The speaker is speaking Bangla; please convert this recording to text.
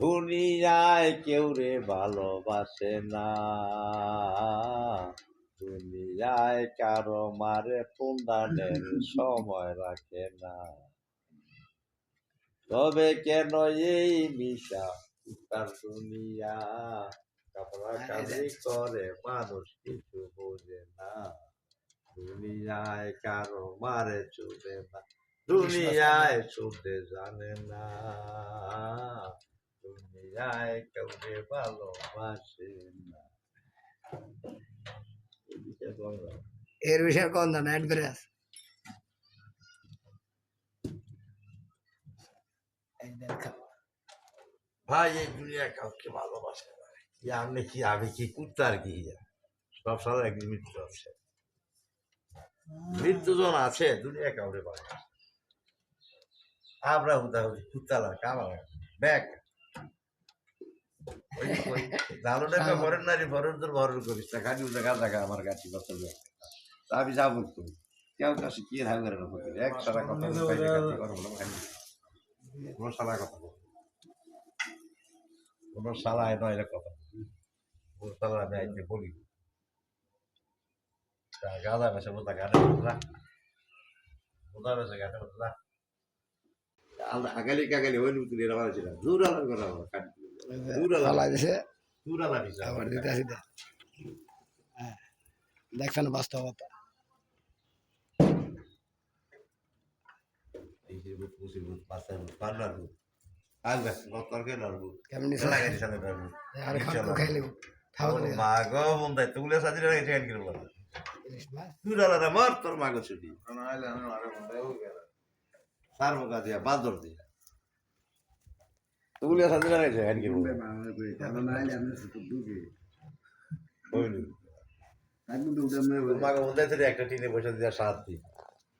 দুনিয়ায় কেউ রে ভালোবাসে না। দুনিয়ায় কারও মারে পুন্দানের সময় রাখে না। তবে কেন এই মিশা তার দুনিয়া? কাপড়া কাজি করে মানুষ কিছু বোঝে না। দুনিয়ায় কারও মারে চুবে না। দুনিয়ায় চুতে জানে না। দুনিয়ায় কেউরে ভালোবাসে না এর বিষয়ে কোন দাম অ্যাড করে আছে ভাই এই দুনিয়া কাউকে ভালোবাসে না কি আমি কি আমি কি কুত্তার কি সব সারা একদিন মৃত্যু আছে মৃত্যু জন আছে দুনিয়া কাউরে না। আমরা হুদি কুত্তালা কামাল ব্যাগ ওই দারুণের ভরের নারী ভরের তোর ভরের করিস না উঠে গাছ দেখা আমার গাছি। বছর আমি যাব করি কেউ কাছে কি ধান করে না। এক সারা কথা খালি কোনো সারা কথা কোনো সালায় নয় এর কথা কোনো সালা আমি আইতে বলি। গাদা বেসে বোধা গানে না বোধা বেসে গানে না আগালি কাগালি ওই এরা মারা ছিল। দূর আলার করা দূর ফালাই দিছে। আবার দিতে আসি দে। হ্যাঁ। দেখছেন বাস্তবতা? মাগো ছুটি। তার দিয়া বাদর দিয়া। তুলে সাজিরে রেখে টেন কিলো হইনি মাগো বন্দাই তুই একটা টিনে বসে দিয়া সাত দিন।